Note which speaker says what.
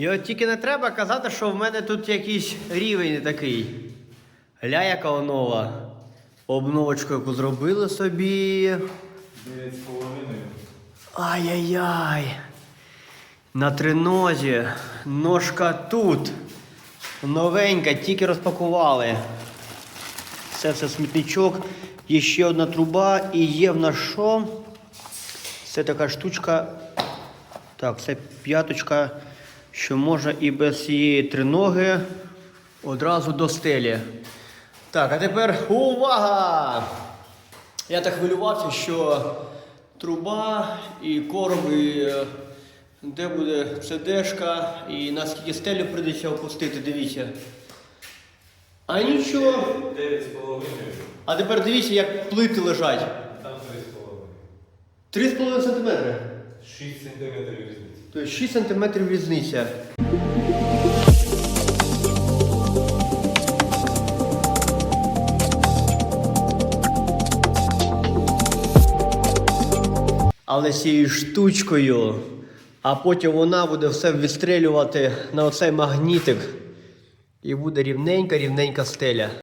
Speaker 1: І от тільки не треба казати, що в мене тут якийсь рівень такий. Гля, яка нова. Обновочку, яку зробили собі.
Speaker 2: 9,5.
Speaker 1: Ай-яй-яй. На тринозі. Ножка тут. Новенька, тільки розпакували. Це все смітничок. Є ще одна труба і є в нас що? Це така штучка. Так, це п'яточка, що можна і без цієї триноги одразу до стелі. Так, а тепер увага! Я так хвилювався, що труба і корм, і е, де буде CD-шка, і наскільки стелю прийдеться опустити, дивіться. А нічого.
Speaker 2: 9,5.
Speaker 1: А тепер дивіться, як плити лежать.
Speaker 2: Там 3,5.
Speaker 1: 3,5 см.
Speaker 2: 6 см.
Speaker 1: Тобто 6 см різниця. Але цією штучкою, а потім вона буде все відстрелювати на оцей магнітик. І буде рівненька, рівненька стеля.